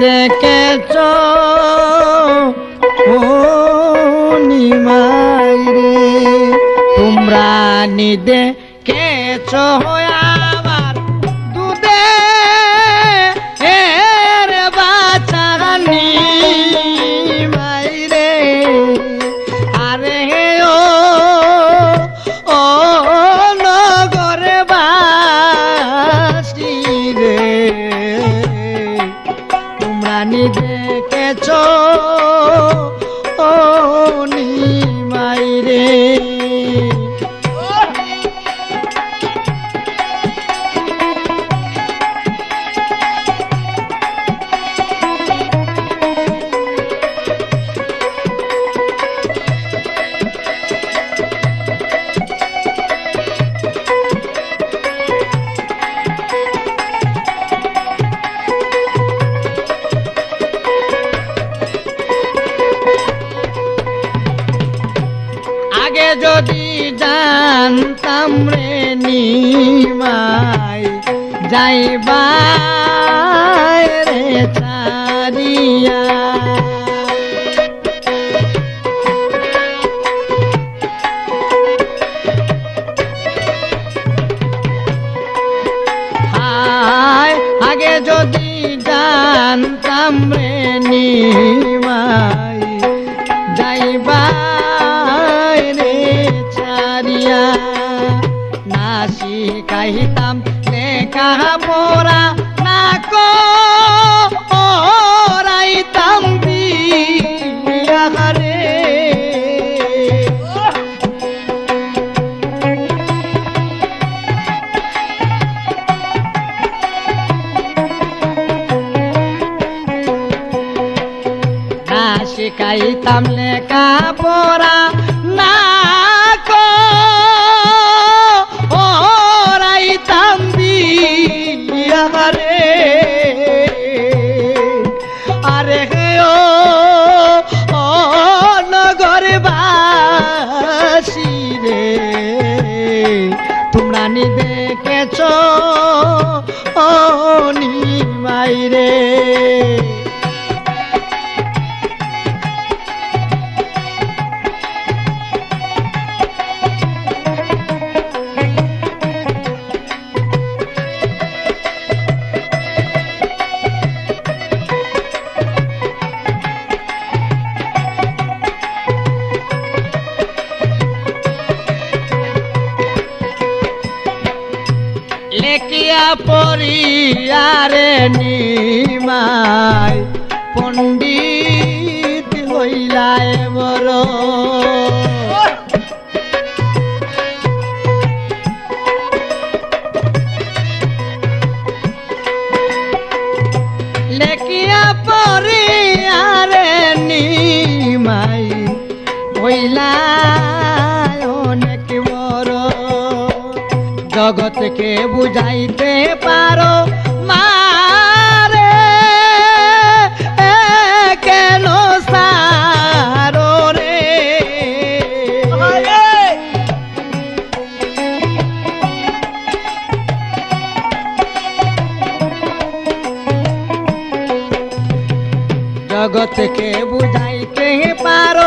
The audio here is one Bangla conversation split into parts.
দেখেছ? নিমাই রে তোমরা নি দেখেছ? আমার কেছ ও নিমাই যদি জানতাম রে নিমাই যাইবা রে চারিয়া আগে যদি জানতাম রে নিমাই যাইবা শিখাইতাম লেখা পড়া না করাইতাম বিয়া রে না শিখাইতাম লেখা পড়া তোমরা নি দেখেছ ও নিমাই রে। লেখিয়া পড়িয়ারে নিমাই পণ্ডিত হইলায় বড় জগৎকে বুঝাইতে পারো? মারে কেন সারো রে? জগৎকে বুঝাইতে পারো?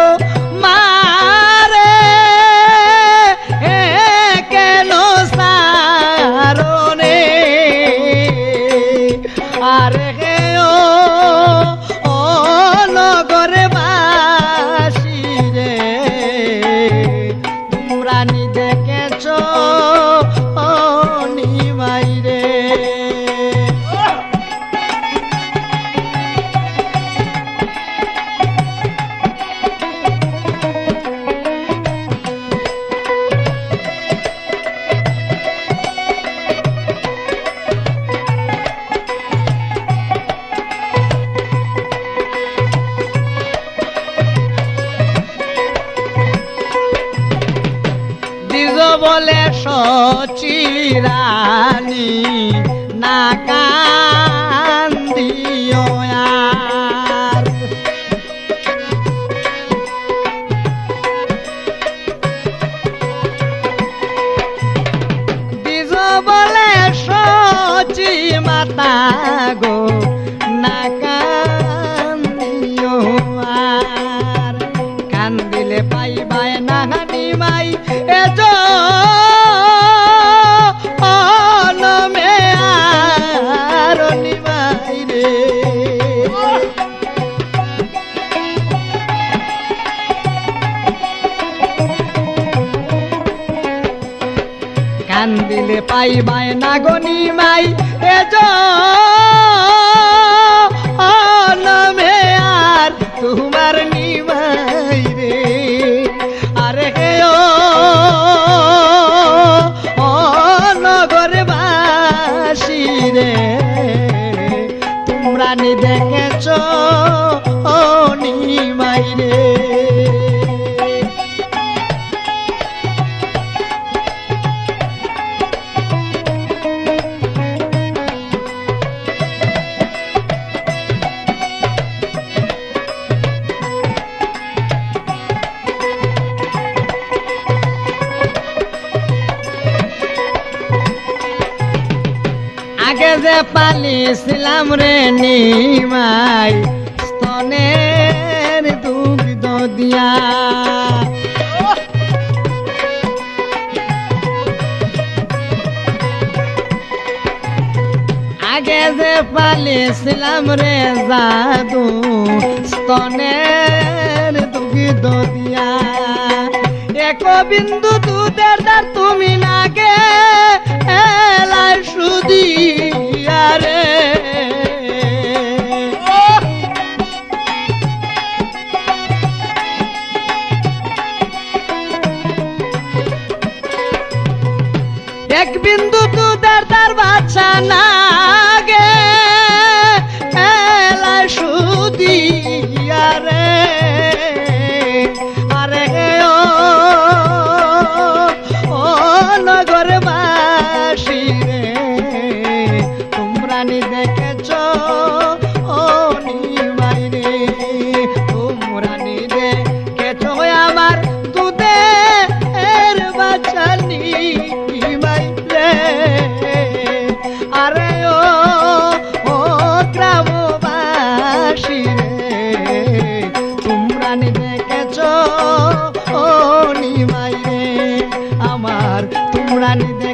বলে সচিরানি না কান্দিও বলে সচি মাতা গো না নিমাই রে কান্দিলে পাইবাই নাগনি মাই এজ দেখেছ ও নিমাই রে। পালিছিলাম রে নিমাই। স্তনের দুগ্ধ দিয়া। আগে যে পালিছিলাম রে জাদু, স্তনের দুগ্ধ দিয়া। এক বিন্দু দুধের তুমি নাগে, এলাই সুদিয়া বিন্দু দুধের দ্বার বাচ্চা নাগে। এলাই সুদিয়া রে আরে ও ও নগর বাসি রে। তোমরা নি দেখেছ ও নিমাই রে। তোমরা নি দেখেছ আমার দুধে এর বাচ্চা নিমাই রে আমার